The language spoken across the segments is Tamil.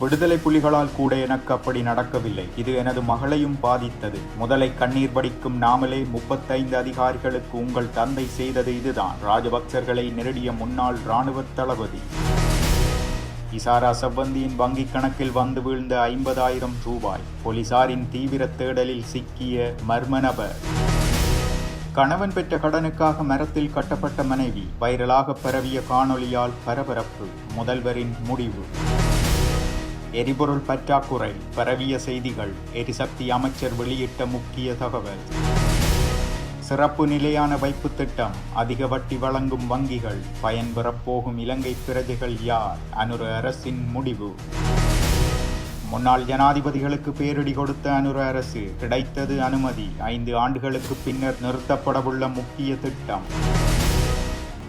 விடுதலை புலிகளால் கூட எனக்கு அப்படி நடக்கவில்லை. இது எனது மகளையும் பாதித்தது. முதலை கண்ணீர் வடிக்கும் நாமலே முப்பத்தைந்து அதிகாரிகளுக்கு உங்கள் தந்தை செய்தது இதுதான். ராஜபக்சர்களை நெருடிய முன்னாள் இராணுவ தளபதி. இசாரா செவ்வந்தியின் வங்கிக் கணக்கில் வந்து வீழ்ந்த ஐம்பதாயிரம் ரூபாய். போலீசாரின் தீவிர தேடலில் சிக்கிய மர்ம நபர் கணவன் பெற்ற கடனுக்காக மரத்தில் கட்டப்பட்ட மனைவி. வைரலாக பரவிய காணொளியால் பரபரப்பு. முதல்வரின் முடிவு. எரிபொருள் பற்றாக்குறை பரவிய செய்திகள் எரிசக்தி அமைச்சர் வெளியிட்ட முக்கிய தகவல். சிறப்பு நிலையான வைப்பு திட்டம் அதிக வட்டி வழங்கும் வங்கிகள் பயன்பெறப் போகும் இலங்கை பிரஜைகள் யார்? அனுர அரசின் முடிவு. முன்னாள் ஜனாதிபதிகளுக்கு பேரிடி கொடுத்த அனுர அரசு கிடைத்தது அனுமதி. ஐந்து ஆண்டுகளுக்கு பின்னர் நிறுத்தப்படவுள்ள முக்கிய திட்டம்.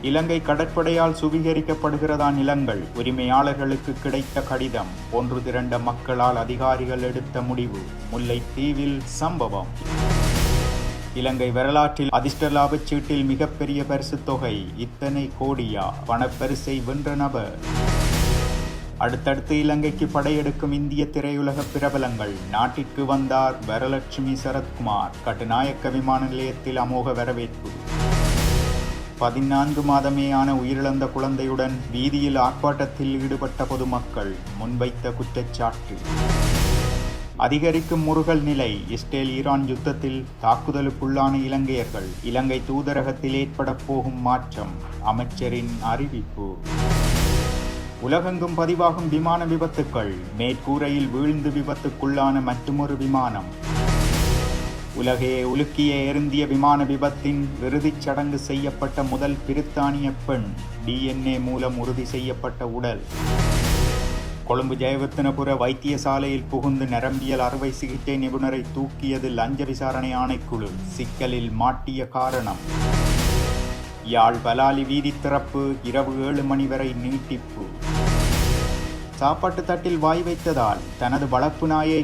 இலங்கை கடற்படையால் சுவீகரிக்கப்படுகிறதா நிலங்கள் உரிமையாளர்களுக்கு கிடைத்த கடிதம். ஒன்று திரண்ட மக்களால் அதிகாரிகள் எடுத்த முடிவு. முல்லைத்தீவில் சம்பவம். இலங்கை வரலாற்றில் அதிர்ஷ்ட லாபச் சீட்டில் மிகப்பெரிய பரிசு தொகை. இத்தனை கோடியா? பணப்பரிசை வென்ற நபர். அடுத்தடுத்து இலங்கைக்கு படையெடுக்கும் இந்திய திரையுலக பிரபலங்கள். நாட்டிற்கு வந்தார் வரலட்சுமி சரத்குமார். கட்டுநாயக்க விமான நிலையத்தில் அமோக வரவேற்பு. பதினான்கு மாதமேயான உயிரிழந்த குழந்தையுடன் வீதியில் ஆர்ப்பாட்டத்தில் ஈடுபட்ட பொதுமக்கள் முன்வைத்த குற்றச்சாட்டு. அதிகரிக்கும் முருகல் நிலை இஸ்ரேல் ஈரான் யுத்தத்தில் தாக்குதலுக்குள்ளான இலங்கையர்கள் இலங்கை தூதரகத்தில் ஏற்பட போகும் மாற்றம் அமைச்சரின் அறிவிப்பு. உலகெங்கும் பதிவாகும் விமான விபத்துக்கள் மேற்கூரையில் வீழ்ந்து விபத்துக்குள்ளான மற்றுமொரு விமானம். உலகே உலுக்கிய எருந்திய விமான விபத்தின் இறுதிச் சடங்கு செய்யப்பட்ட முதல் பிரித்தானிய பெண் டிஎன்ஏ மூலம் உறுதி செய்யப்பட்ட உடல். கொழும்பு ஜெயவர்த்தனபுர வைத்தியசாலையில் புகுந்து நரம்பியல் அறுவை சிகிச்சை நிபுணரை தூக்கியது லஞ்ச விசாரணை ஆணைக்குழு சிக்கலில் மாட்டிய காரணம். யாழ் பலாலி வீதி திறப்பு இரவு ஏழு மணி வரை நீட்டிப்பு. சாப்பாட்டு தட்டில் வாய் வைத்ததால் தனது வளர்ப்பு நாயை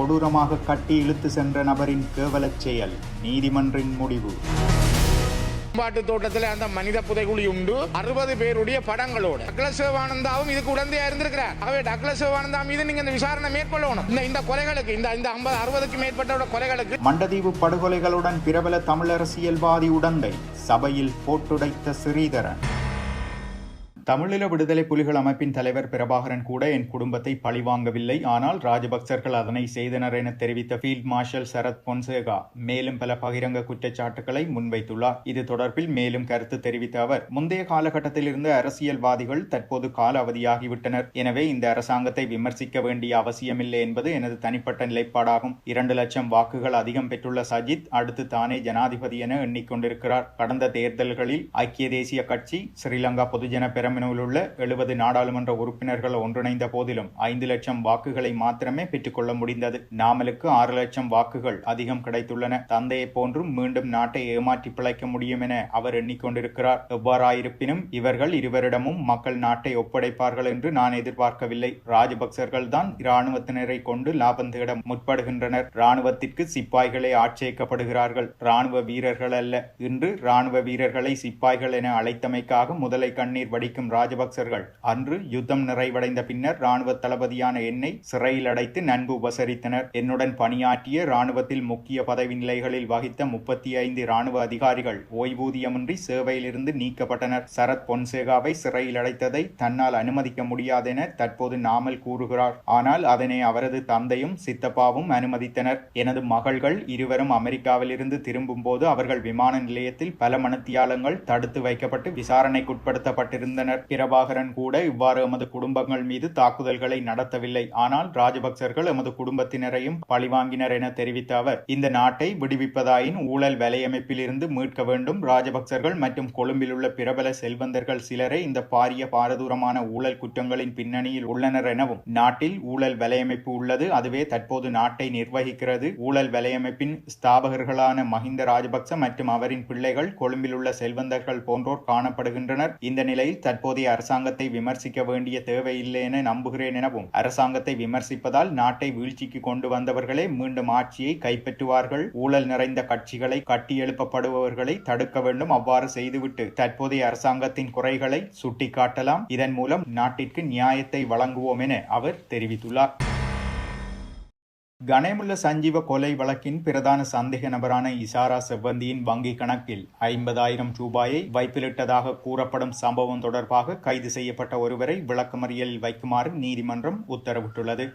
கொடூரமாக கட்டி இழுத்து சென்ற நபரின் கேவலச் செயல் நீதிமன்றின் முடிவு. பாட்டு தோட்டத்தில் அந்த மனித புதைகுழி உண்டு. அறுபது பேருடைய படங்களோடு. டக்ளஸ் சிவானந்தாவும் இதுக்கு உடந்தையா இருந்திருக்கிறார். ஆகவே டக்ளஸ் சிவானந்தா மீது நீங்க இந்த விசாரணை மேற்கொள்ளணும். இந்த இந்த கொலைகளுக்கு இந்த இந்த ஐம்பது அறுபதுக்கு மேற்பட்ட கொலைகளுக்கு. மண்டதீவு படுகொலைகளுடன் பிரபல தமிழரசியல்வாதி உடந்தை சபையில் போட்டுடைத்த ஸ்ரீதரன். தமிழீழ விடுதலை புலிகள் அமைப்பின் தலைவர் பிரபாகரன் கூட என் குடும்பத்தை பழிவாங்கவில்லை ஆனால் ராஜபக்சர்கள் அதனை செய்தனர் என தெரிவித்த ஃபீல்ட் மார்ஷல் சரத் பொன்சேகா மேலும் பல பகிரங்க குற்றச்சாட்டுகளை முன்வைத்துள்ளார். இது தொடர்பில் மேலும் கருத்து தெரிவித்த அவர் முந்தைய காலகட்டத்திலிருந்து அரசியல்வாதிகள் தற்போது கால அவதியாகிவிட்டனர். எனவே இந்த அரசாங்கத்தை விமர்சிக்க வேண்டிய அவசியமில்லை என்பது எனது தனிப்பட்ட நிலைப்பாடாகும். இரண்டு லட்சம் வாக்குகள் அதிகம் பெற்றுள்ள சஜித் அடுத்து தானே ஜனாதிபதி என எண்ணிக்கொண்டிருக்கிறார். கடந்த தேர்தல்களில் ஐக்கிய தேசிய கட்சி ஸ்ரீலங்கா பொதுஜன பெரமினுள் உள்ள எழுபது நாடாளுமன்ற உறுப்பினர்கள் ஒன்றிணைந்த போதிலும் ஐந்து லட்சம் வாக்குகளை மாத்திரமே பெற்றுக்கொள்ள முடிந்தது. நாமலுக்கு ஆறு லட்சம் வாக்குகள் அதிகம் கிடைத்துள்ளன. தந்தையை போன்றும் மீண்டும் நாட்டை ஏமாற்றி பிழைக்க முடியும் என அவர் எண்ணிக்கொண்டிருக்கிறார். எவ்வாறாயிருப்பினும் இவர்கள் இருவரிடமும் மக்கள் நாட்டை ஒப்படைப்பார்கள் என்று நான் எதிர்பார்க்கவில்லை. ராஜபக்சர்கள் தான் இராணுவத்தினரை கொண்டு லாபம் தேட முற்படுகின்றனர். இராணுவத்திற்கு சிப்பாய்களே ஆட்சேக்கப்படுகிறார்கள் இராணுவ வீரர்கள் அல்ல இன்று இராணுவ வீரர்களை சிப்பாய்கள் என அழைத்தமைக்காக முதலை கண்ணீர் வடிக்கும் ராஜபக்சர்கள். அன்று யுத்தம் நிறைவடைந்த பின்னர் ராணுவ தளபதியான என்னை சிறையில் அடைத்து நன்கு உபசரித்தனர். என்னுடன் பணியாற்றிய ராணுவத்தில் முக்கிய பதவி நிலைகளில் வகித்த முப்பத்தி ஐந்து ராணுவ அதிகாரிகள் ஓய்வூதியமின்றி சேவையிலிருந்து நீக்கப்பட்டனர். சரத் பொன்சேகாவை சிறையில் அடைத்ததை தன்னால் அனுமதிக்க முடியாதென தற்போது நாமல் கூறுகிறார். ஆனால் அதனை அவரது தந்தையும் சித்தப்பாவும் அனுமதித்தனர். எனது மகள்கள் இருவரும் அமெரிக்காவிலிருந்து திரும்பும் போது அவர்கள் விமான நிலையத்தில் பல மனத்தியாலங்கள் தடுத்து வைக்கப்பட்டு விசாரணைக்குட்படுத்தப்பட்டிருந்தனர் பிரபாகரன் கூட இவ்வாறு எமது குடும்பங்கள் மீது தாக்குதல்களை நடத்தவில்லை. ஆனால் ராஜபக்சர்கள் எமது குடும்பத்தினரையும் பழிவாங்கினர் என தெரிவித்த அவர் இந்த நாட்டை விடுவிப்பதாயின் ஊழல் வலையமைப்பில் இருந்து மீட்க வேண்டும். ராஜபக்சர்கள் மற்றும் கொழும்பில் உள்ள பிரபல செல்வந்தர்கள் சிலரே இந்த பாரிய பாரதூரமான ஊழல் குற்றங்களின் பின்னணியில் உள்ளனர் எனவும் நாட்டில் ஊழல் வலையமைப்பு உள்ளது அதுவே தற்போது நாட்டை நிர்வகிக்கிறது. ஊழல் வலையமைப்பின் ஸ்தாபகர்களான மஹிந்த ராஜபக்ச மற்றும் அவரின் பிள்ளைகள் கொழும்பில் உள்ள செல்வந்தர்கள் போன்றோர் காணப்படுகின்றனர். இந்த நிலையில் தற்போது தற்போதைய அரசாங்கத்தை விமர்சிக்க வேண்டிய தேவையில்லை என நம்புகிறேன் எனவும் அரசாங்கத்தை விமர்சிப்பதால் நாட்டை வீழ்ச்சிக்கு கொண்டு வந்தவர்களே மீண்டும் ஆட்சியை கைப்பற்றுவார்கள். ஊழல் நிறைந்த கட்சிகளை கட்டியெழுப்பப்படுபவர்களை தடுக்க வேண்டும் அவ்வாறு செய்துவிட்டு தற்போதைய அரசாங்கத்தின் குறைகளை சுட்டிக்காட்டலாம். இதன் மூலம் நாட்டிற்கு நியாயத்தை வழங்குவோம் என அவர் தெரிவித்துள்ளார். கனேமுல்ல சஞ்சீவ கொலை வழக்கின் பிரதான சந்தேக நபரான இசாரா செவ்வந்தியின் வங்கி கணக்கில் ஐம்பதாயிரம் ரூபாயை வைப்பிலிட்டதாக கூறப்படும் சம்பவம் தொடர்பாக கைது செய்யப்பட்ட ஒருவரை விளக்கமறியலில் வைக்குமாறு நீதிமன்றம் உத்தரவிட்டுள்ளது.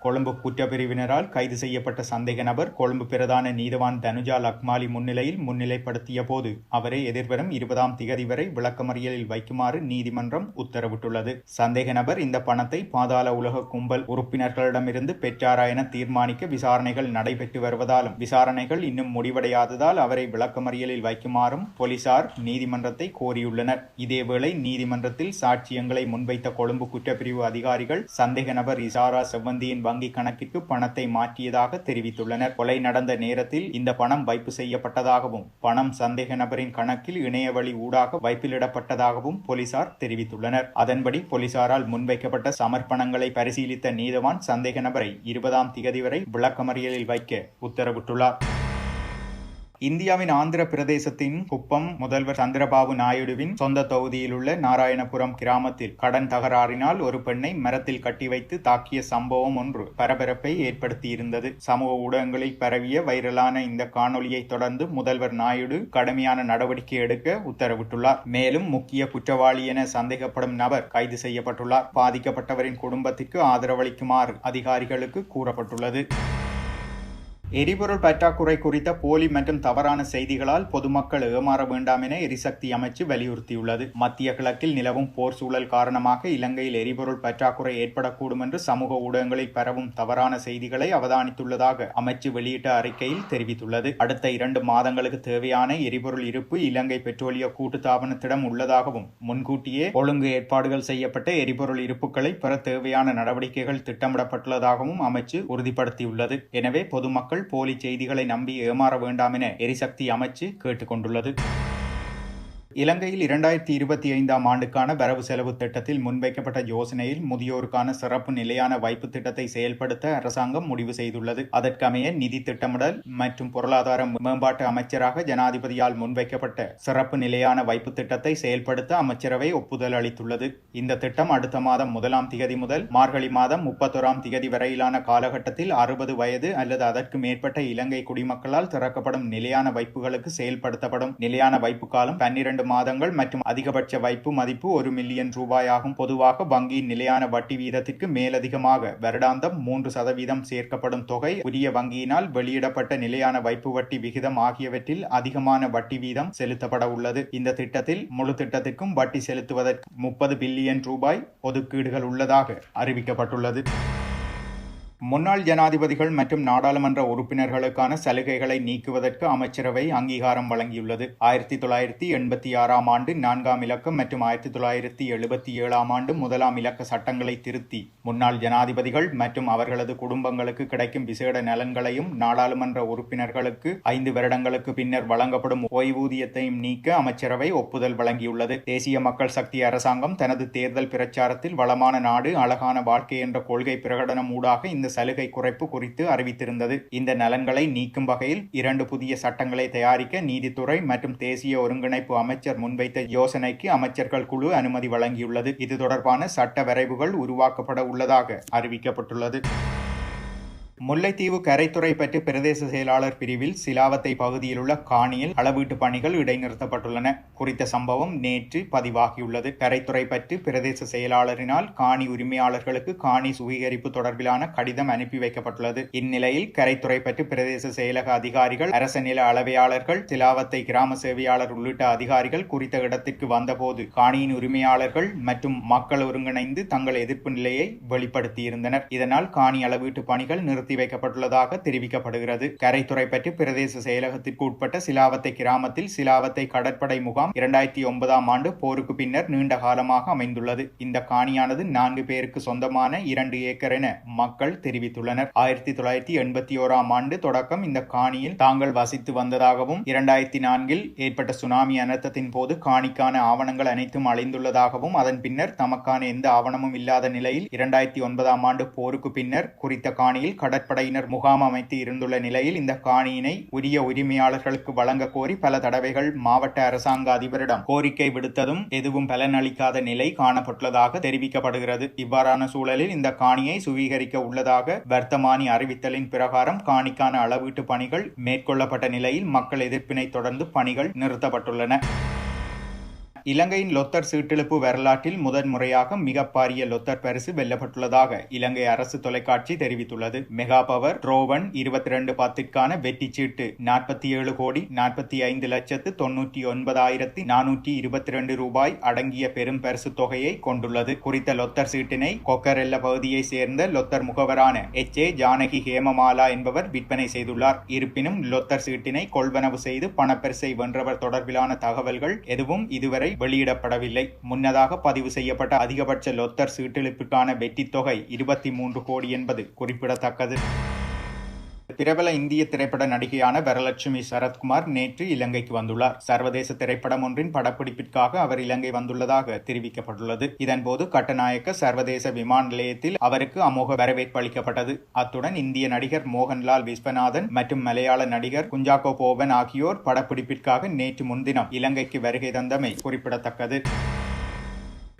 கொழும்பு குற்றப்பிரிவினரால் கைது செய்யப்பட்ட சந்தேக நபர் கொழும்பு பிரதான நீதவான் தனுஜா லக்மாலி முன்னிலையில் முன்னிலைப்படுத்திய போது அவரை எதிர்வரும் இருபதாம் திகதி வரை விளக்கமறியலில் வைக்குமாறு நீதிமன்றம் உத்தரவிட்டுள்ளது. சந்தேக நபர் இந்த பணத்தை பாதாள உலக கும்பல் உறுப்பினர்களிடமிருந்து பெற்றாரா என தீர்மானிக்க விசாரணைகள் நடைபெற்று வருவதாலும் விசாரணைகள் இன்னும் முடிவடையாததால் அவரை விளக்கமறியலில் வைக்குமாறும் போலீசார் நீதிமன்றத்தை கோரியுள்ளனர். இதேவேளை நீதிமன்றத்தில் சாட்சியங்களை முன்வைத்த கொழும்பு குற்றப்பிரிவு அதிகாரிகள் சந்தேக நபர் இசாரா செவ்வந்தியின் வங்கி கணக்கிற்கு பணத்தை மாற்றியதாக தெரிவித்துள்ளனர். கொலை நடந்த நேரத்தில் இந்த பணம் வைப்பு செய்யப்பட்டதாகவும் பணம் சந்தேக நபரின் கணக்கில் இணையவழி ஊடாக வைப்பிலிடப்பட்டதாகவும் போலீசார் தெரிவித்துள்ளனர். அதன்படி போலீசாரால் முன்வைக்கப்பட்ட சமர்ப்பணங்களை பரிசீலித்த நீதவான் சந்தேக நபரை இருபதாம் திகதி வரை விளக்கமறியலில் வைக்க உத்தரவிட்டுள்ளார். இந்தியாவின் ஆந்திர பிரதேசத்தின் குப்பம் முதல்வர் சந்திரபாபு நாயுடுவின் சொந்த தொகுதியில் உள்ள நாராயணபுரம் கிராமத்தில் கடன் தகராறினால் ஒரு பெண்ணை மரத்தில் கட்டி வைத்து தாக்கிய சம்பவம் ஒன்று பரபரப்பை ஏற்படுத்தியிருந்தது. சமூக ஊடகங்களில் பரவிய வைரலான இந்த காணொலியை தொடர்ந்து முதல்வர் நாயுடு கடுமையான நடவடிக்கை எடுக்க உத்தரவிட்டுள்ளார். மேலும் முக்கிய குற்றவாளி என சந்தேகப்படும் நபர் கைது செய்யப்பட்டுள்ளார். பாதிக்கப்பட்டவரின் குடும்பத்திற்கு ஆதரவளிக்குமாறு அதிகாரிகளுக்கு கூறப்பட்டுள்ளது. எரிபொருள் பற்றாக்குறை குறித்த போலி மற்றும் தவறான செய்திகளால் பொதுமக்கள் ஏமாற வேண்டாம் என எரிசக்தி அமைச்சு வலியுறுத்தியுள்ளது. மத்திய கிழக்கில் நிலவும் போர் சூழல் காரணமாக இலங்கையில் எரிபொருள் பற்றாக்குறை ஏற்படக்கூடும் என்று சமூக ஊடகங்களில் பரவும் தவறான செய்திகளை அவதானித்துள்ளதாக அமைச்சு வெளியிட்ட அறிக்கையில் தெரிவித்துள்ளது. அடுத்த இரண்டு மாதங்களுக்கு தேவையான எரிபொருள் இருப்பு இலங்கை பெட்ரோலிய கூட்டுத்தாபனத்திடம் உள்ளதாகவும் முன்கூட்டியே ஒழுங்கு ஏற்பாடுகள் செய்யப்பட்ட எரிபொருள் இருப்புகளை பெற தேவையான நடவடிக்கைகள் திட்டமிடப்பட்டுள்ளதாகவும் அமைச்சு உறுதிப்படுத்தியுள்ளது. எனவே பொதுமக்கள் மக்கள் போலி செய்திகளை நம்பி ஏமாற வேண்டாம் என எரிசக்தி அமைச்சு கேட்டுக்கொண்டுள்ளது. இலங்கையில் இரண்டாயிரத்தி இருபத்தி ஐந்தாம் ஆண்டுக்கான வரவு செலவு திட்டத்தில் முன்வைக்கப்பட்ட யோசனையில் முதியோருக்கான சிறப்பு நிலையான வைப்பு திட்டத்தை செயல்படுத்த அரசாங்கம் முடிவு செய்துள்ளது. அதற்கமைய நிதி திட்டமிடல் மற்றும் பொருளாதார மேம்பாட்டு அமைச்சராக ஜனாதிபதியால் முன்வைக்கப்பட்ட சிறப்பு நிலையான வைப்பு திட்டத்தை செயல்படுத்த அமைச்சரவை ஒப்புதல் அளித்துள்ளது. இந்த திட்டம் அடுத்த மாதம் முதலாம் திகதி முதல் மார்கழி மாதம் முப்பத்தொராம் திகதி வரையிலான காலகட்டத்தில் அறுபது வயது அல்லது அதற்கு மேற்பட்ட இலங்கை குடிமக்களால் திறக்கப்படும் நிலையான வைப்புகளுக்கு செயல்படுத்தப்படும். நிலையான வைப்பு காலம் பன்னிரண்டு மாதங்கள் மற்றும் அதிகபட்ச வைப்பு மதிப்பு ஒரு மில்லியன் ரூபாயாகும். பொதுவாக வங்கியின் நிலையான வட்டி வீதத்திற்கு மேலதிகமாக வருடாந்தம் மூன்று சதவீதம் சேர்க்கப்படும் தொகை உரிய வங்கியினால் வெளியிடப்பட்ட நிலையான வைப்பு வட்டி விகிதம் ஆகியவற்றில் அதிகமான வட்டி வீதம் செலுத்தப்பட உள்ளது. இந்த திட்டத்தில் முழு திட்டத்திற்கும் வட்டி செலுத்துவதற்கு முப்பது பில்லியன் ரூபாய் ஒதுக்கீடுகள் உள்ளதாக அறிவிக்கப்பட்டுள்ளது. முன்னாள் ஜனாதிபதிகள் மற்றும் நாடாளுமன்ற உறுப்பினர்களுக்கான சலுகைகளை நீக்குவதற்கு அமைச்சரவை அங்கீகாரம் வழங்கியுள்ளது. ஆயிரத்தி தொள்ளாயிரத்தி எண்பத்தி ஆறாம் ஆண்டு நான்காம் இலக்கம் மற்றும் ஆயிரத்தி தொள்ளாயிரத்தி எழுபத்தி ஏழாம் ஆண்டு முதலாம் இலக்க சட்டங்களை திருத்தி முன்னாள் ஜனாதிபதிகள் மற்றும் அவர்களது குடும்பங்களுக்கு கிடைக்கும் விசேட நலன்களையும் நாடாளுமன்ற உறுப்பினர்களுக்கு ஐந்து வருடங்களுக்கு பின்னர் வழங்கப்படும் ஓய்வூதியத்தையும் நீக்க அமைச்சரவை ஒப்புதல் வழங்கியுள்ளது. தேசிய மக்கள் சக்தி அரசாங்கம் தனது தேர்தல் பிரச்சாரத்தில் வளமான நாடு அழகான வாழ்க்கை என்ற கொள்கை பிரகடனம் ஊடாக இந்த சலுகை குறைப்பு குறித்து அறிவித்திருந்தது. இந்த நலன்களை நீக்கும் வகையில் இரண்டு புதிய சட்டங்களை தயாரிக்க நீதித்துறை மற்றும் தேசிய ஒருங்கிணைப்பு அமைச்சர் முன்வைத்த யோசனைக்கு அமைச்சர்கள் குழு அனுமதி வழங்கியுள்ளது. இது தொடர்பான சட்ட வரைவுகள் உருவாக்கப்பட உள்ளதாக அறிவிக்கப்பட்டுள்ளது. முல்லைத்தீவு கரைத்துறை பற்றி பிரதேச செயலாளர் பிரிவில் சிலாவத்தை பகுதியில் உள்ள காணியில் அளவீட்டு பணிகள் இடைநிறுத்தப்பட்டுள்ளன. குறித்த சம்பவம் நேற்று பதிவாகியுள்ளது. கரைத்துறை பற்றி பிரதேச செயலாளரினால் காணி உரிமையாளர்களுக்கு காணி சுவீகரிப்பு தொடர்பிலான கடிதம் அனுப்பி வைக்கப்பட்டுள்ளது. இந்நிலையில் கரைத்துறை பற்றி பிரதேச செயலக அதிகாரிகள் அரச நில அளவையாளர்கள் சிலாவத்தை கிராம சேவையாளர் உள்ளிட்ட அதிகாரிகள் குறித்த இடத்திற்கு வந்தபோது காணியின் உரிமையாளர்கள் மற்றும் மக்கள் ஒருங்கிணைந்து தங்கள் எதிர்ப்பு நிலையை வெளிப்படுத்தியிருந்தனர். இதனால் காணி அளவீட்டு பணிகள் நிறுத்த நிறுத்தி வைக்கப்பட்டுள்ளதாக தெரிவிக்கப்படுகிறது. கரைத்துறை பற்றி பிரதேச செயலகத்திற்கு உட்பட்ட சிலாவத்தை கிராமத்தில் சிலாவத்தை கடற்படை முகாம் இரண்டாயிரத்தி ஒன்பதாம் ஆண்டு போருக்கு பின்னர் நீண்ட காலமாக அமைந்துள்ளது. இந்த காணியானது நான்கு பேருக்கு சொந்தமான இரண்டு ஏக்கர் என மக்கள் தெரிவித்துள்ளனர். ஆயிரத்தி தொள்ளாயிரத்தி எண்பத்தி ஓராம் ஆண்டு தொடக்கம் இந்த காணியில் தாங்கள் வசித்து வந்ததாகவும் இரண்டாயிரத்தி நான்கில் ஏற்பட்ட சுனாமி அனர்த்தத்தின் போது காணிக்கான ஆவணங்கள் அனைத்தும் அழிந்துள்ளதாகவும் அதன் பின்னர் தமக்கான எந்த ஆவணமும் இல்லாத நிலையில் இரண்டாயிரத்தி ஒன்பதாம் ஆண்டு போருக்கு பின்னர் குறித்த காணியில் கடல் கடற்படையினர் முகாம் அமைத்து இருந்துள்ள நிலையில் இந்த காணியினை உரிய உரிமையாளர்களுக்கு வழங்க கோரி பல தடவைகள் மாவட்ட அரசாங்க அதிபரிடம் கோரிக்கை விடுத்ததும் எதுவும் பலனளிக்காத நிலை காணப்பட்டுள்ளதாக தெரிவிக்கப்படுகிறது. இவ்வாறான சூழலில் இந்த காணியை சுவீகரிக்க உள்ளதாக வர்த்தமானி அறிவித்தலின் பிரகாரம் காணிக்கான அளவீட்டு பணிகள் மேற்கொள்ளப்பட்ட நிலையில் மக்கள் எதிர்ப்பினை தொடர்ந்து பணிகள் நிறுத்தப்பட்டுள்ளன. இலங்கையின் லொத்தர் சீட்டிழப்பு வரலாற்றில் முதன் முறையாக மிக பாரிய லொத்தர் பரிசு வெல்லப்பட்டுள்ளதாக இலங்கை அரசு தொலைக்காட்சி தெரிவித்துள்ளது. மெகா பவர் ரோவன் இருபத்தி ரெண்டு பத்திற்கான வெற்றி சீட்டு நாற்பத்தி ஏழு கோடி நாற்பத்தி ஐந்து லட்சத்து தொன்னூற்றி ஒன்பதாயிரத்தி நானூற்றி இருபத்தி ரெண்டு ரூபாய் அடங்கிய பெரும் பரிசு தொகையை கொண்டுள்ளது. குறித்த லொத்தர் சீட்டினை கொக்கரெல்ல பகுதியை சேர்ந்த லொத்தர் முகவரான எச். ஏ. ஜானகி ஹேமமாலா என்பவர் விற்பனை செய்துள்ளார். இருப்பினும் லொத்தர் சீட்டினை கொள்வனவு செய்து பணப்பரிசை வென்றவர் தொடர்பிலான தகவல்கள் எதுவும் இதுவரை வெளியிடப்படவில்லை. முன்னதாக பதிவு செய்யப்பட்ட அதிகபட்ச லொத்தர் சீட்டிழப்பிற்கான வெற்றித் தொகை இருபத்தி மூன்று கோடி என்பது குறிப்பிடத்தக்கது. பிரபல இந்திய திரைப்பட நடிகையான வரலட்சுமி சரத்குமார் நேற்று இலங்கைக்கு வந்துள்ளார். சர்வதேச திரைப்படம் ஒன்றின் படப்பிடிப்பிற்காக அவர் இலங்கை வந்துள்ளதாக தெரிவிக்கப்பட்டுள்ளது. இதன்போது கட்டநாயக்க சர்வதேச விமான நிலையத்தில் அவருக்கு அமோக வரவேற்பு அளிக்கப்பட்டது. அத்துடன் இந்திய நடிகர் மோகன்லால் விஸ்வநாதன் மற்றும் மலையாள நடிகர் குஞ்சாக்கோ போவன் ஆகியோர் படப்பிடிப்பிற்காக நேற்று முன்தினம் இலங்கைக்கு வருகை தந்தமை குறிப்பிடத்தக்கது.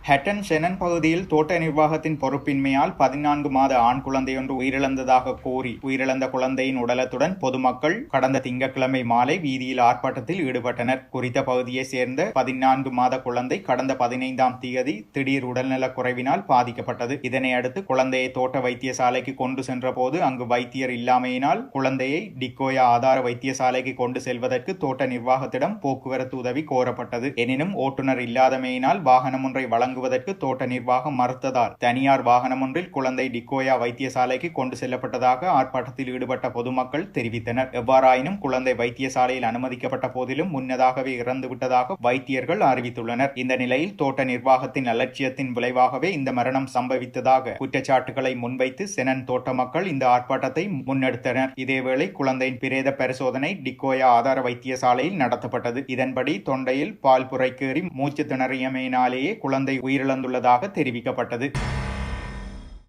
ஹட்டன் செனன் பகுதியில் தோட்ட நிர்வாகத்தின் பொறுப்பின்மையால் பதினான்கு மாத ஆண் குழந்தையொன்று உயிரிழந்ததாக கூறி உயிரிழந்த குழந்தையின் உடலத்துடன் பொதுமக்கள் கடந்த திங்கட்கிழமை மாலை வீதியில் ஆர்ப்பாட்டத்தில் ஈடுபட்டனர். குறித்த பகுதியை சேர்ந்த பதினான்கு மாத குழந்தை கடந்த பதினைந்தாம் தேதி திடீர் உடல்நலக் குறைவினால் பாதிக்கப்பட்டது. இதனை அடுத்து குழந்தையை தோட்ட வைத்தியசாலைக்கு கொண்டு சென்றபோது அங்கு வைத்தியர் இல்லாமையினால் குழந்தையை டிக்கோயா ஆதார வைத்தியசாலைக்கு கொண்டு செல்வதற்கு தோட்ட நிர்வாகத்திடம் போக்குவரத்து உதவி கோரப்பட்டது. எனினும் ஓட்டுநர் இல்லாதமையினால் வாகனம் ஒன்றை வழங்க வழங்குவதற்கு தோட்ட நிர்வாகம் மறுத்ததால் தனியார் வாகனம் ஒன்றில் குழந்தை டிக்கோயா வைத்தியசாலைக்கு கொண்டு செல்லப்பட்டதாக ஆர்ப்பாட்டத்தில் ஈடுபட்ட பொதுமக்கள் தெரிவித்தனர். எவ்வாறாயினும் குழந்தை வைத்தியசாலையில் அனுமதிக்கப்பட்ட போதிலும் முன்னதாகவே இறந்துவிட்டதாக வைத்தியர்கள் அறிவித்துள்ளனர். இந்த நிலையில் தோட்ட நிர்வாகத்தின் அலட்சியத்தின் விளைவாகவே இந்த மரணம் சம்பவித்ததாக குற்றச்சாட்டுகளை முன்வைத்து செனன் தோட்ட மக்கள் இந்த ஆர்ப்பாட்டத்தை முன்னெடுத்தனர். இதேவேளை குழந்தையின் பிரேத பரிசோதனை டிக்கோயா ஆதார வைத்தியசாலையில் நடத்தப்பட்டது. இதன்படி தொண்டையில் பால் புரைக்கேறி மூச்சு திணறியமையினாலேயே குழந்தை உயிரிழந்துள்ளதாக தெரிவிக்கப்பட்டது.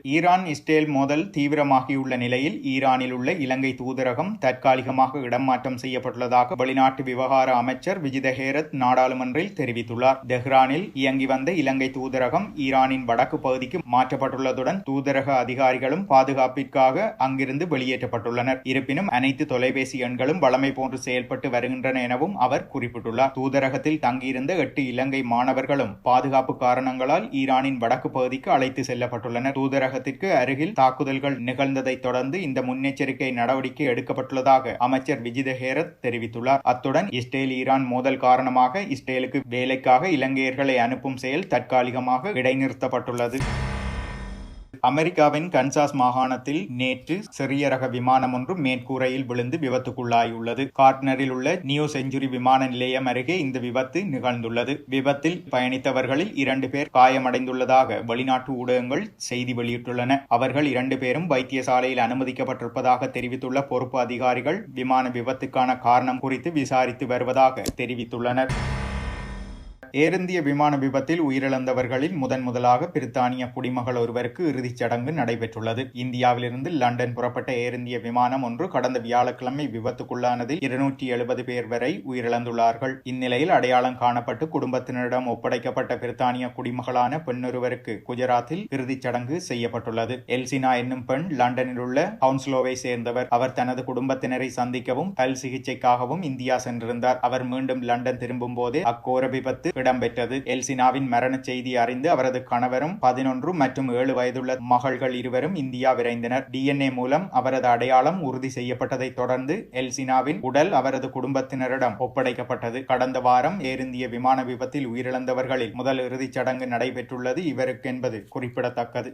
ஈரான் இஸ்ரேல் மோதல் தீவிரமாகியுள்ள நிலையில் ஈரானில் உள்ள இலங்கை தூதரகம் தற்காலிகமாக இடமாற்றம் செய்யப்பட்டுள்ளதாக வெளிநாட்டு விவகார அமைச்சர் விஜித ஹேரத் நாடாளுமன்றில் தெரிவித்துள்ளார். தெஹ்ரானில் இயங்கி வந்த இலங்கை தூதரகம் ஈரானின் வடக்கு பகுதிக்கு மாற்றப்பட்டுள்ளதுடன் தூதரக அதிகாரிகளும் பாதுகாப்பிற்காக அங்கிருந்து வெளியேற்றப்பட்டுள்ளனர். இருப்பினும் அனைத்து தொலைபேசி எண்களும் வளமை போன்று செயல்பட்டு வருகின்றன எனவும் அவர் குறிப்பிட்டுள்ளார். தூதரகத்தில் தங்கியிருந்த எட்டு இலங்கை மாணவர்களும் பாதுகாப்பு காரணங்களால் ஈரானின் வடக்கு பகுதிக்கு அழைத்து செல்லப்பட்டுள்ளனர். தூதரக தமிழகத்திற்கு அருகில் தாக்குதல்கள் நிகழ்ந்ததை தொடர்ந்து இந்த முன்னெச்சரிக்கை நடவடிக்கை எடுக்கப்பட்டுள்ளதாக அமைச்சர் விஜித ஹேரத் தெரிவித்துள்ளார். அத்துடன் இஸ்ரேல் ஈரான் மோதல் காரணமாக இஸ்ரேலுக்கு வேலைக்காக இலங்கையர்களை அனுப்பும் செயல் தற்காலிகமாக இடைநிறுத்தப்பட்டுள்ளது. அமெரிக்காவின் கன்சாஸ் மாகாணத்தில் நேற்று சிறிய ரக விமானம் ஒன்று மேற்கூரையில் விழுந்து விபத்துக்குள்ளாயுள்ளது கார்ட்னரில் உள்ள நியூ செஞ்சுரி விமான நிலையம் அருகே இந்த விபத்து நிகழ்ந்துள்ளது. விபத்தில் பயணித்தவர்களில் இரண்டு பேர் காயமடைந்துள்ளதாக வெளிநாட்டு ஊடகங்கள் செய்தி வெளியிட்டுள்ளன. அவர்கள் இரண்டு பேரும் வைத்தியசாலையில் அனுமதிக்கப்பட்டிருப்பதாக தெரிவித்துள்ள பொறுப்பு அதிகாரிகள் விமான விபத்துக்கான காரணம் குறித்து விசாரித்து வருவதாக தெரிவித்துள்ளனர். ஏர் இந்திய விமான விபத்தில் உயிரிழந்தவர்களில் முதன் முதலாக பிரித்தானிய குடிமகள் ஒருவருக்கு இறுதிச் சடங்கு நடைபெற்றுள்ளது. இந்தியாவிலிருந்து லண்டன் புறப்பட்ட ஏர் இந்திய விமானம் ஒன்று கடந்த வியாழக்கிழமை விபத்துக்குள்ளானதில் இருநூற்றி எழுபது பேர் வரை உயிரிழந்துள்ளார்கள். இந்நிலையில் அடையாளம் காணப்பட்டு குடும்பத்தினரிடம் ஒப்படைக்கப்பட்ட பிரித்தானிய குடிமகளான பெண்ணொருவருக்கு குஜராத்தில் இறுதிச் சடங்கு செய்யப்பட்டுள்ளது. எல்சினா என்னும் பெண் லண்டனில் உள்ள கவுன்சிலோவை சேர்ந்தவர். அவர் தனது குடும்பத்தினரை சந்திக்கவும் பல் சிகிச்சைக்காகவும் இந்தியா சென்றிருந்தார். அவர் மீண்டும் லண்டன் திரும்பும் போது அக்கோர விபத்து இடம்பெற்றது. எல்சினாவின் மரண செய்தி அறிந்து அவரது கணவரும் பதினொன்று மற்றும் ஏழு வயதுள்ள மகள்கள் இருவரும் இந்தியா விரைந்தனர். டிஎன்ஏ மூலம் அவரது அடையாளம் உறுதி செய்யப்பட்டதை தொடர்ந்து எல்சினாவின் உடல் அவரது குடும்பத்தினரிடம் ஒப்படைக்கப்பட்டது. கடந்த வாரம் ஏர் இந்திய விமான விபத்தில் உயிரிழந்தவர்களில் முதல் இறுதிச் சடங்கு நடைபெற்றுள்ளது இவருக்கு என்பது குறிப்பிடத்தக்கது.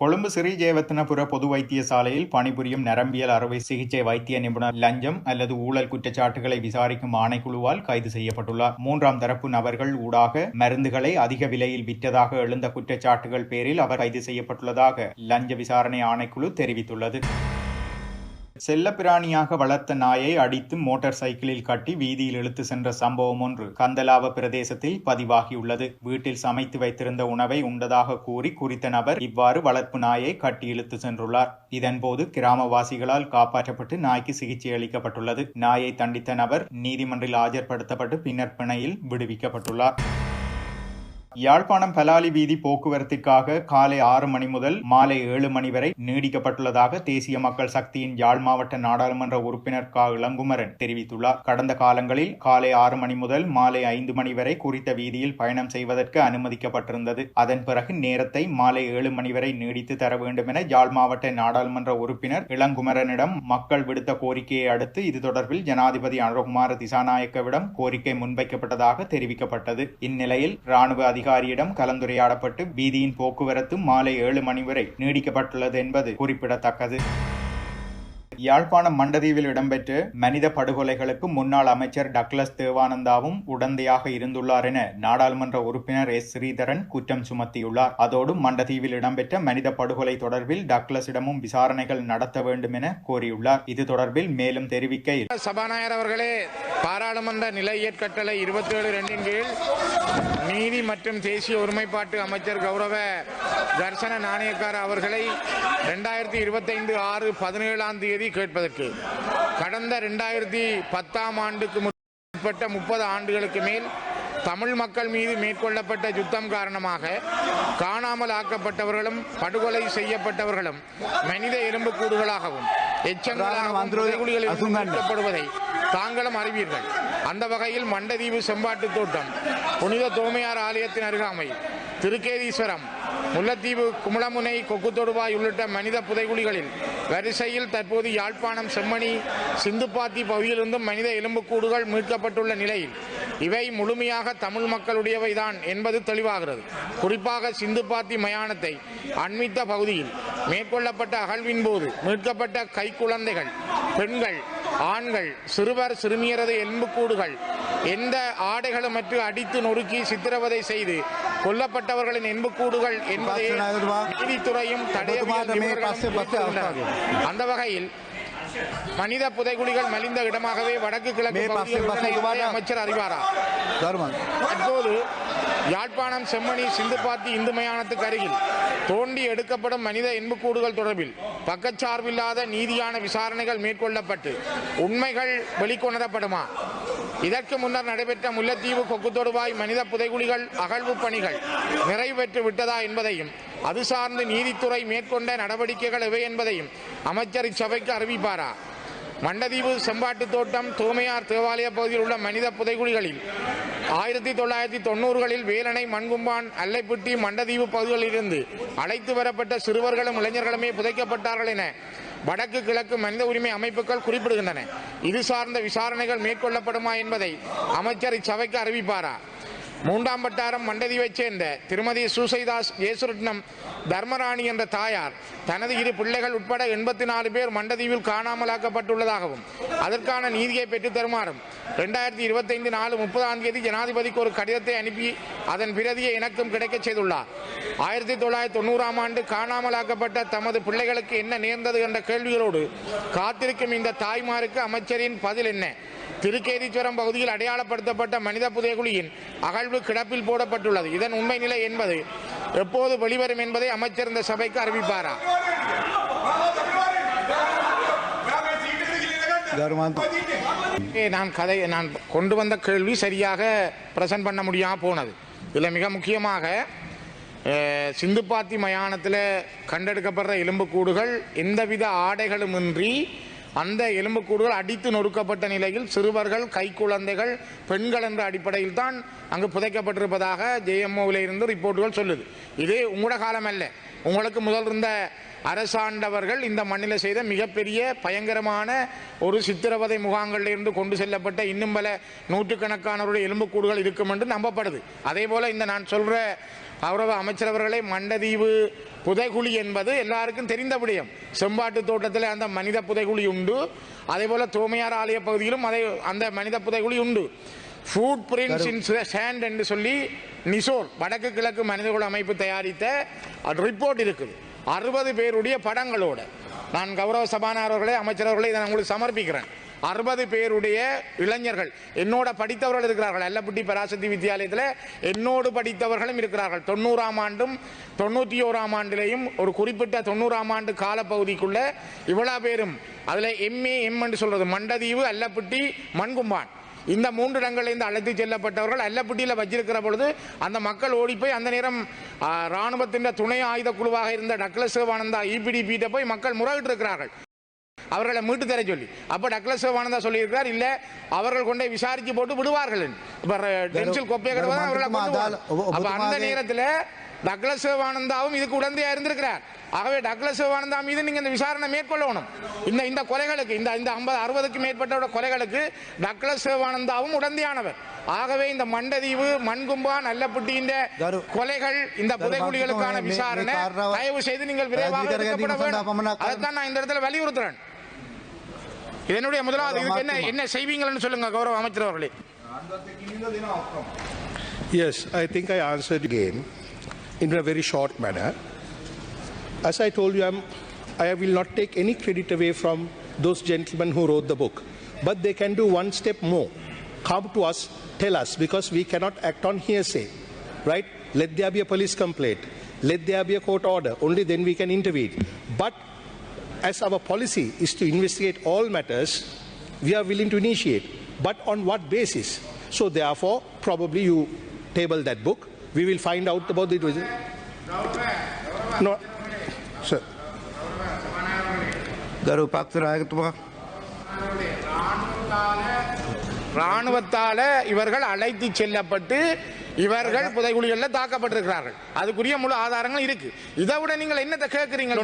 கொழும்பு ஸ்ரீ ஜெயவத்தனபுர பொது வைத்தியசாலையில் பணிபுரியும் நரம்பியல் அறுவை சிகிச்சை வைத்திய நிபுணர் லஞ்சம் அல்லது ஊழல் குற்றச்சாட்டுகளை விசாரிக்கும் ஆணைக்குழுவால் கைது செய்யப்பட்டுள்ளார். மூன்றாம் தரப்பு நபர்கள் ஊடாக மருந்துகளை அதிக விலையில் விற்றதாக எழுந்த குற்றச்சாட்டுகள் பேரில் அவர் கைது செய்யப்பட்டுள்ளதாக லஞ்ச விசாரணை ஆணைக்குழு தெரிவித்துள்ளது. செல்லப்பிராணியாக வளர்த்த நாயை அடித்து மோட்டார் சைக்கிளில் கட்டி வீதியில் இழுத்து சென்ற சம்பவம் ஒன்று கந்தலாவ பிரதேசத்தில் பதிவாகியுள்ளது. வீட்டில் சமைத்து வைத்திருந்த உணவை உண்டதாக கூறி குறித்த நபர் இவ்வாறு வளர்ப்பு நாயை கட்டி இழுத்து சென்றுள்ளார். இதன்போது கிராமவாசிகளால் காப்பாற்றப்பட்டு நாய்க்கு சிகிச்சை அளிக்கப்பட்டுள்ளது. நாயை தண்டித்த நபர் நீதிமன்றில் ஆஜர்படுத்தப்பட்டு பின்னர் பிணையில் விடுவிக்கப்பட்டுள்ளார். யாழ்ப்பாணம் பலாலி வீதி போக்குவரத்துக்காக காலை ஆறு மணி முதல் மாலை ஏழு மணி வரை நீடிக்கப்பட்டுள்ளதாக தேசிய மக்கள் சக்தியின் யாழ் மாவட்ட நாடாளுமன்ற உறுப்பினர் க. இளங்குமரன் தெரிவித்துள்ளார். கடந்த காலங்களில் காலை ஆறு மணி முதல் மாலை ஐந்து மணி வரை குறித்த வீதியில் பயணம் செய்வதற்கு அனுமதிக்கப்பட்டிருந்தது. அதன் பிறகு நேரத்தை மாலை ஏழு மணி வரை நீடித்து தர வேண்டும் என யாழ் மாவட்ட நாடாளுமன்ற உறுப்பினர் இளங்குமரனிடம் மக்கள் விடுத்த கோரிக்கையை அடுத்து இது தொடர்பில் ஜனாதிபதி அனுரகுமார திசாநாயக்கவிடம் கோரிக்கை முன்வைக்கப்பட்டதாக தெரிவிக்கப்பட்டது. இந்நிலையில் ராணுவ அதிகாரி அதிகாரியிடம் கலந்துரையாடப்பட்டு வீதியின் போக்குவரத்து மாலை ஏழு மணி வரை நீடிக்கப்பட்டுள்ளது என்பது குறிப்பிடத்தக்கது. யாழ்ப்பாணம் மண்டதீவில் இடம்பெற்ற மனித படுகொலைகளுக்கு முன்னாள் அமைச்சர் டக்ளஸ் தேவானந்தாவும் உடந்தையாக இருந்துள்ளார் என நாடாளுமன்ற உறுப்பினர் எஸ். ஸ்ரீதரன் குற்றம் சுமத்தியுள்ளார். அதோடு மண்டதீவில் இடம்பெற்ற மனித படுகொலை தொடர்பில் டக்ளஸிடமும் விசாரணைகள் நடத்த வேண்டும் என கோரியுள்ளார். இது தொடர்பில் மேலும் தெரிவிக்கையில் சபாநாயகர் அவர்களே பாராளுமன்ற நிலையற் கட்டளை இருபத்தி ஏழு ரெண்டின் கீழ் நீதி மற்றும் தேசிய ஒருமைப்பாட்டு அமைச்சர் கௌரவ தர்சன நாணயக்கார அவர்களை ரெண்டாயிரத்தி இருபத்தைந்து ஆறு பதினேழாம் தேதி கேட்பதற்கு. கடந்த ரெண்டாயிரத்தி பத்தாம் ஆண்டுக்கு முற்பட்ட முப்பது ஆண்டுகளுக்கு மேல் தமிழ் மக்கள் மீது மேற்கொள்ளப்பட்ட யுத்தம் காரணமாக காணாமல் ஆக்கப்பட்டவர்களும் படுகொலை செய்யப்பட்டவர்களும் மனித எலும்புக்கூடுகளாகவும் எச்சங்களாகவும் தாங்களும் அறிவீர்கள். அந்த வகையில் மண்டதீவு செம்பாட்டு தோட்டம் புனித தோமையார் ஆலயத்தின் அருகாமை திருக்கேதீஸ்வரம் முல்லைத்தீவு குமுளமுனை கொக்குத்தொடுவாய் உள்ளிட்ட மனித புதைகுழிகளில் வரிசையில் தற்போது யாழ்ப்பாணம் செம்மணி சிந்துப்பாத்தி பகுதியிலிருந்தும் மனித எலும்புக்கூடுகள் மீட்கப்பட்டுள்ள நிலையில் இவை முழுமையாக தமிழ் மக்களுடையவைதான் என்பது தெளிவாகிறது. குறிப்பாக சிந்துப்பாத்தி மயானத்தை அண்மித்த பகுதியில் மேற்கொள்ளப்பட்ட அகழ்வின் போது மீட்கப்பட்ட கைக்குழந்தைகள் பெண்கள் ஆண்கள் சிறுவர் சிறுமியரது எலும்புக்கூடுகள் எந்த ஆடைகளுமற்று அடித்து நொறுக்கி சித்திரவதை செய்து கொல்லப்பட்டவர்களின் எலும்புக்கூடுகள் என்பதை நீதித்துறையும். அந்த வகையில் மனித புதைகுழிகள் மலிந்த இடமாகவே வடக்கு கிழக்கு அமைச்சர் அறிவாரா? தற்போது யாழ்ப்பாணம் செம்மணி சிந்துப்பாத்தி இந்து மயானத்துக்கு அருகில் தோண்டி எடுக்கப்படும் மனித எண்புக்கூடுகள் தொடர்பில் பக்கச்சார்பில்லாத நீதியான விசாரணைகள் மேற்கொள்ளப்பட்டு உண்மைகள் வெளிக்கொணரப்படுமா? இதற்கு முன்னர் நடைபெற்ற முல்லைத்தீவு கொக்குத்தொடுவாய் மனித புதைகுழிகள் அகழ்வு பணிகள் நிறைவேற்று விட்டதா என்பதையும் அது சார்ந்து நீதித்துறை மேற்கொண்ட நடவடிக்கைகள் எவை என்பதையும் அமைச்சர் இச்சபைக்கு அறிவிப்பாரா? மண்டதீவு செம்பாட்டு தோட்டம் தூமையார் தேவாலய பகுதியில் உள்ள மனித புதைகுழிகளில் ஆயிரத்தி தொள்ளாயிரத்தி தொண்ணூறுகளில் வேலணை மண்கும்பான் அல்லைப்பட்டி மண்டதீவு பகுதிகளிலிருந்து அழைத்து வரப்பட்ட சிறுவர்களும் இளைஞர்களுமே புதைக்கப்பட்டார்கள் என வடக்கு கிழக்கு மனித உரிமை அமைப்புகள் குறிப்பிடுகின்றன. இது சார்ந்த விசாரணைகள் மேற்கொள்ளப்படுமா என்பதை அமைச்சர் இச்சபைக்கு அறிவிப்பாரா? மூன்றாம் வட்டாரம் மண்டதீவைச் சேர்ந்த திருமதி சூசைதாஸ் ஏசுரட்னம் தர்மராணி என்ற தாயார் தனது இரு பிள்ளைகள் உட்பட எண்பத்தி நாலு பேர் மண்டதீவில் காணாமலாக்கப்பட்டுள்ளதாகவும் அதற்கான நீதியை பெற்று தருமாறும் ரெண்டாயிரத்தி இருபத்தைந்து நாலு முப்பதாம் தேதி ஜனாதிபதிக்கு ஒரு கடிதத்தை அனுப்பி அதன் பிரதியை எனக்கும் கிடைக்கச் செய்துள்ளார். ஆயிரத்தி தொள்ளாயிரத்தி தொண்ணூறாம் ஆண்டு காணாமலாக்கப்பட்ட தமது பிள்ளைகளுக்கு என்ன நேர்ந்தது என்ற கேள்விகளோடு காத்திருக்கும் இந்த தாய்மாருக்கு அமைச்சரின் பதில் என்ன? திருக்கேதீஸ்வரம் பகுதியில் அடையாளப்படுத்தப்பட்ட மனித புதைகுழியின் அகழ்வு கிடப்பில் போடப்பட்டுள்ளது. இதன் உண்மை நிலை என்பது எப்போது வெளிவரும் என்பதை அமைச்சர் இந்த சபைக்கு அறிவிப்பாரா? நான் கதை நான் கொண்டு வந்த கேள்வி சரியாக பிரசன்ட் பண்ண முடியாம போனது. இதில் மிக முக்கியமாக சிந்துப்பாத்தி மயானத்தில் கண்டெடுக்கப்படுற எலும்புக்கூடுகள் எந்தவித ஆடைகளுமின்றி அந்த எலும்புக்கூடுகள் அடித்து நொறுக்கப்பட்ட நிலையில் சிறுவர்கள் கைக்குழந்தைகள் பெண்கள் என்ற அடிப்படையில் தான் அங்கு புதைக்கப்பட்டிருப்பதாக ஜேஎம்ஓவில் இருந்து ரிப்போர்ட்டுகள் சொல்லுது. இது உங்களோட காலம் அல்ல. உங்களுக்கு முதல் இருந்த அரசாண்டவர்கள் இந்த மண்ணில் செய்த மிகப்பெரிய பயங்கரமான ஒரு சித்திரவதை முகாம்களில் இருந்து கொண்டு செல்லப்பட்ட இன்னும் பல நூற்றுக்கணக்கானவருடைய எலும்புக்கூடுகள் இருக்கும் என்று நம்பப்படுது. அதே போல இந்த நான் சொல்ற கௌரவ அமைச்சரவர்களே மண்டதீவு புதைகுழி என்பது எல்லாருக்கும் தெரிந்த விடயம். செம்பாட்டு தோட்டத்தில் அந்த மனித புதைகுழி உண்டு. அதே போல தோமையார் ஆலய பகுதியிலும் அதை அந்த மனித புதைகுழி உண்டு. ஃபுட் பிரிண்ட்ஸ் இன் சேண்ட் என்று சொல்லி நிசோர் வடக்கு கிழக்கு மனிதகுல அமைப்பு தயாரித்த ரிப்போர்ட் இருக்குது. அறுபது பேருடைய படங்களோடு. நான் கௌரவ சபாநாயகர்களே அமைச்சரவர்களே இதை நான் உங்களுக்கு சமர்ப்பிக்கிறேன். அறுபது பேருடைய இளைஞர்கள் என்னோட படித்தவர்கள் இருக்கிறார்கள். அல்லப்பட்டி பராசக்தி வித்தியாலயத்தில் என்னோடு படித்தவர்களும் இருக்கிறார்கள். தொண்ணூறாம் ஆண்டும் தொண்ணூற்றி ஓராம் ஆண்டிலேயும் ஒரு குறிப்பிட்ட தொண்ணூறாம் ஆண்டு காலப்பகுதிக்குள்ளே இவ்வளோ பேரும் அதில் எம்ஏ எம் என்று சொல்கிறது மண்டதீவு அல்லப்பட்டி மண்கும்பான். இந்த மூன்று இடங்களிலிருந்து அழைத்து செல்லப்பட்டவர்கள் அல்லப்பட்டியில் வச்சிருக்கிற பொழுது அந்த மக்கள் ஓடிப்போய் அந்த நேரம் இராணுவத்தின் துணை ஆயுத குழுவாக இருந்த டக்ளஸ் சிவானந்தா இபிடிபிட்ட போய் மக்கள் முறையிட்டு இருக்கிறார்கள். அவர்களை மீட்டு தர சொல்லி. அப்போ டக்ளஸ் சிவானந்தா சொல்லியிருக்கிறார் இல்ல அவர்கள் கொண்டே விசாரிச்சு போட்டு விடுவார்கள். இப்போ டென்சில் கொப்பையை கிடவாதான் அவர்களை அப்போ அந்த நேரத்தில் டக்ளஸ் சிவானந்தாவும் இதுக்கு உடந்தையாக இருந்திருக்கிறார். ஆகவே டக்ளஸ் சிவானந்தா மீது நீங்க இந்த விசாரணை மேற்கொள்ளணும். இந்த இந்த கொலைகளுக்கு இந்த இந்த ஐம்பது அறுபதுக்கு மேற்பட்ட கொலைகளுக்கு டக்ளஸ் சிவானந்தாவும் உடந்தையானவர். ஆகவே இந்த மண்டதீவு மண்கும்பா நல்லப்பட்டியின் கொலைகள் இந்த மே- விசாரணை தயவு செய்து நீங்கள் விரைவாக எடுக்கப்பட வேண்டும். அதைத்தான் நான் இந்த இடத்துல வலியுறுத்துறேன். இதனுடைய முதலாவது இதுக்கு என்ன என்ன செய்வீங்கன்னு சொல்லுங்க கௌரவ அமைச்சர் அவர்களே. Yes, I think I answered again in a very short manner. As I told you, I'm, I will not take any credit away from those gentlemen who wrote the book. But they can do one step more. Come to us, tell us, because we cannot act on hearsay. Right? Let there be a police complaint. Let there be a court order. Only then we can intervene. But as our policy is to investigate all matters, we are willing to initiate. But on what basis? So therefore, probably you table that book. We will find out about the. No, சரி கரு பாக்தநாயகத்துவா ராணுவத்தால இவர்கள் அழைத்து செல்லப்பட்டு இவர்கள் புதைகுழிகளில் தாக்கப்பட்டிருக்கிறார்கள். அதுக்குரிய முழு ஆதாரங்கள் இருக்கு. இதை விட நீங்கள் என்னத்தை கேட்கறீங்க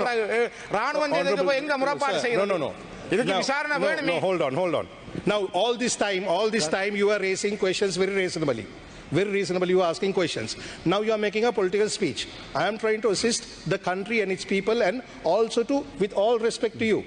ராணுவம் செய்ததுக்கு எங்க முறைப்பாடு செய்யணும் இதுக்கு விசாரணை வேணுமே. Hold on hold on now all this time all this time you are racing questions very reasonably Very reasonable, you are asking questions. Now, you are making a political speech. I am trying to assist the country and its people, and also to, with all respect to you,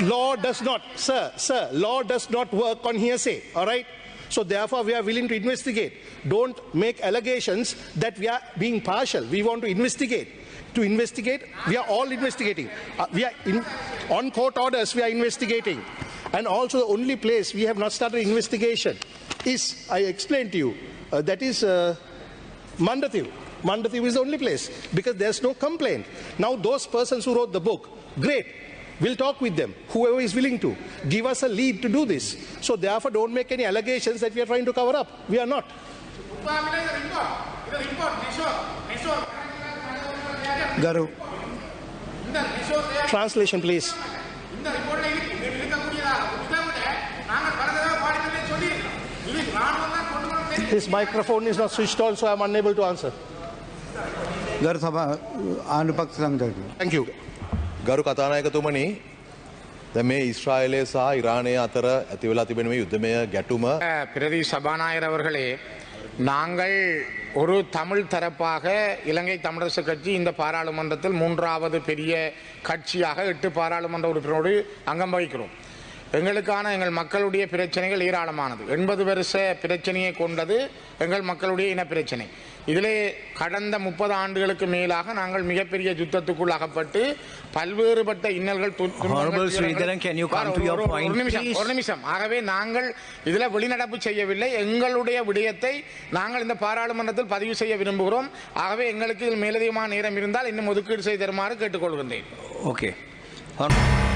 law does not, sir, sir, law does not work on hearsay. All right. So therefore, we are willing to investigate. Don't make allegations that we are being partial. We want to investigate. To investigate, we are all investigating. Uh, we are in, on court orders. We are investigating, and also the only place we have not started investigation is I explained to you that is uh. Mandathiv is the only place because there's no complaint. Now those persons who wrote the book, great. We'll talk with them, whoever is willing to. Give us a lead to do this. So, therefore, don't make any allegations that we are trying to cover up. We are not. ගරු Translation, please. His microphone is not switched on, so I'm unable to answer. ගරු සභා ආණ්ඩු පක්ෂ සංඝකතුමා Thank you. ගරු කතානායකතුමනි දැන් මේ ඊශ්‍රායලය සහ ඉරානය අතර ඇති වෙලා තිබෙන මේ යුද්ධමය ගැටුම பிரதி சபாநாயகர் அவர்களே நாங்கள் ஒரு தமிழ் தரப்பாக இலங்கை தமிழரசு கட்சி இந்த பாராளுமன்றத்தில் மூன்றாவது பெரிய கட்சியாக எட்டு பாராளுமன்ற உறுப்பினரோடு அங்கம் வகிக்கிறோம் எங்களுக்கான எங்கள் மக்களுடைய பிரச்சனைகள் ஏராளமானது. எண்பது வருஷ பிரச்சனையை கொண்டது எங்கள் மக்களுடைய இன பிரச்சனை. இதிலே கடந்த முப்பது ஆண்டுகளுக்கு மேலாக நாங்கள் மிகப்பெரிய யுத்தத்துக்குள் அகப்பட்டு பல்வேறுபட்ட இன்னல்கள் ஒரு- நிமிஷம் please? ஒரு நிமிஷம். ஆகவே நாங்கள் இதுல வெளிநடப்பு செய்யவில்லை. எங்களுடைய விடயத்தை நாங்கள் இந்த பாராளுமன்றத்தில் பதிவு செய்ய விரும்புகிறோம். ஆகவே எங்களுக்கு இதில் மேலதிகமான நேரம் இருந்தால் இன்னும் ஒதுக்கீடு செய்து தருமாறு கேட்டுக்கொள்கின்றேன். Hon-